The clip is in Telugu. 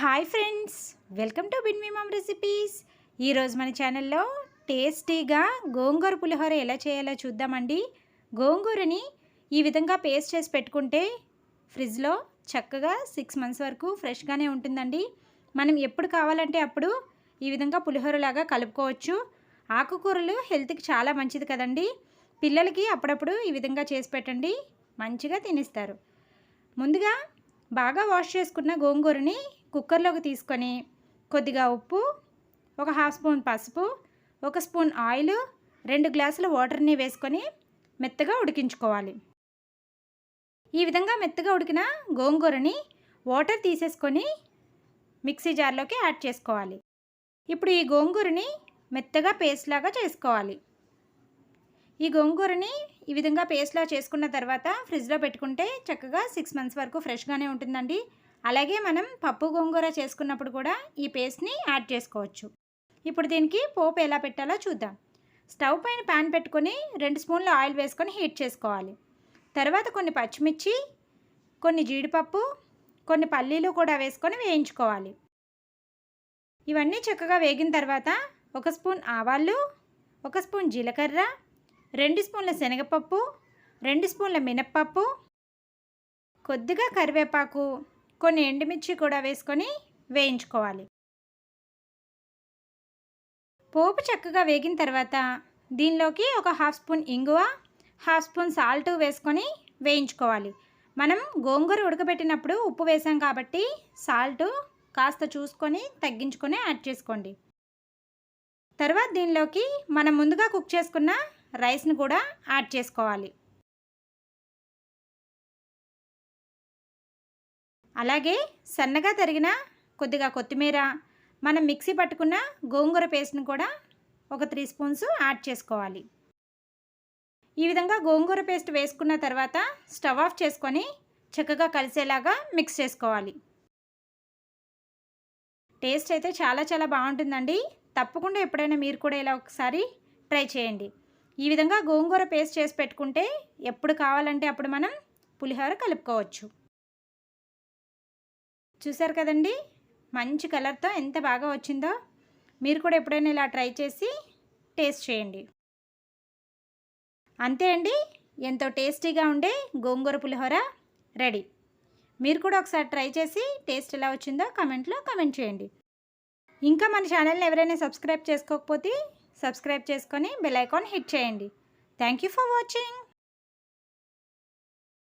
హాయ్ ఫ్రెండ్స్ వెల్కమ్ టు బిన్ రెసిపీస్ ఈరోజు మన ఛానల్లో టేస్టీగా గోంగూర పులిహోర ఎలా చేయాలో చూద్దామండి. గోంగూరని ఈ విధంగా పేస్ట్ చేసి పెట్టుకుంటే ఫ్రిడ్జ్లో చక్కగా సిక్స్ మంత్స్ వరకు ఫ్రెష్గానే ఉంటుందండి. మనం ఎప్పుడు కావాలంటే అప్పుడు ఈ విధంగా పులిహోరలాగా కలుపుకోవచ్చు. ఆకుకూరలు హెల్త్కి చాలా మంచిది కదండి. పిల్లలకి అప్పుడప్పుడు ఈ విధంగా చేసి పెట్టండి మంచిగా తినిస్తారు. ముందుగా బాగా వాష్ చేసుకున్న గోంగూరని కుక్కర్లోకి తీసుకొని కొద్దిగా ఉప్పు ఒక హాఫ్ స్పూన్ పసుపు ఒక స్పూన్ ఆయిల్ రెండు గ్లాసుల వాటర్ని వేసుకొని మెత్తగా ఉడికించుకోవాలి. ఈ విధంగా మెత్తగా ఉడికిన గోంగూరని వాటర్ తీసేసుకొని మిక్సీ జార్లోకి యాడ్ చేసుకోవాలి. ఇప్పుడు ఈ గోంగూరని మెత్తగా పేస్ట్ లాగా చేసుకోవాలి. ఈ గోంగూరని ఈ విధంగా పేస్ట్లా చేసుకున్న తర్వాత ఫ్రిడ్జ్లో పెట్టుకుంటే చక్కగా సిక్స్ మంత్స్ వరకు ఫ్రెష్గానే ఉంటుందండి. అలాగే మనం పప్పు గోంగూర చేసుకున్నప్పుడు కూడా ఈ పేస్ట్ని యాడ్ చేసుకోవచ్చు. ఇప్పుడు దీనికి పోపు ఎలా పెట్టాలో చూద్దాం. స్టవ్ పైన ప్యాన్ పెట్టుకొని రెండు స్పూన్ల ఆయిల్ వేసుకొని హీట్ చేసుకోవాలి. తర్వాత కొన్ని పచ్చిమిర్చి కొన్ని జీడిపప్పు కొన్ని పల్లీలు కూడా వేసుకొని వేయించుకోవాలి. ఇవన్నీ చక్కగా వేగిన తర్వాత ఒక స్పూన్ ఆవాలు ఒక స్పూన్ జీలకర్ర రెండు స్పూన్ల శనగపప్పు రెండు స్పూన్ల మినప్పప్పు కొద్దిగా కరివేపాకు కొన్ని ఎండుమిర్చి కూడా వేసుకొని వేయించుకోవాలి. పోపు చక్కగా వేగిన తర్వాత దీనిలోకి ఒక హాఫ్ స్పూన్ ఇంగువ హాఫ్ స్పూన్ సాల్ట్ వేసుకొని వేయించుకోవాలి. మనం గోంగూర ఉడకబెట్టినప్పుడు ఉప్పు వేసాం కాబట్టి సాల్ట్ కాస్త చూసుకొని తగ్గించుకొని యాడ్ చేసుకోండి. తర్వాత దీనిలోకి మనం ముందుగా కుక్ చేసుకున్న రైస్ని కూడా యాడ్ చేసుకోవాలి. అలాగే సన్నగా తరిగిన కొద్దిగా కొత్తిమీర మనం మిక్సీ పట్టుకున్న గోంగూర పేస్ట్ని కూడా ఒక త్రీ స్పూన్స్ యాడ్ చేసుకోవాలి. ఈ విధంగా గోంగూర పేస్ట్ వేసుకున్న తర్వాత స్టవ్ ఆఫ్ చేసుకొని చక్కగా కలిసేలాగా మిక్స్ చేసుకోవాలి. టేస్ట్ అయితే చాలా చాలా బాగుంటుందండి. తప్పకుండా ఎప్పుడైనా మీరు కూడా ఇలా ఒకసారి ట్రై చేయండి. ఈ విధంగా గోంగూర పేస్ట్ చేసి పెట్టుకుంటే ఎప్పుడు కావాలంటే అప్పుడు మనం పులిహోర కలుపుకోవచ్చు. చూసారు కదండి? మంచి కలర్తో ఎంత బాగా వచ్చిందో మీరు కూడా ఎప్పుడైనా ఇలా ట్రై చేసి టేస్ట్ చేయండి. అంతే అండి. ఎంతో టేస్టీగా ఉండే గోంగూర పులిహోర రెడీ. మీరు కూడా ఒకసారి ట్రై చేసి టేస్ట్ ఎలా వచ్చిందో కమెంట్లో కమెంట్ చేయండి. ఇంకా మన ఛానల్ని ఎవరైనా సబ్స్క్రైబ్ చేసుకోకపోతే సబ్స్క్రైబ్ చేసుకొని బెల్ ఐకాన్ హిట్ చేయండి. Thank you for watching.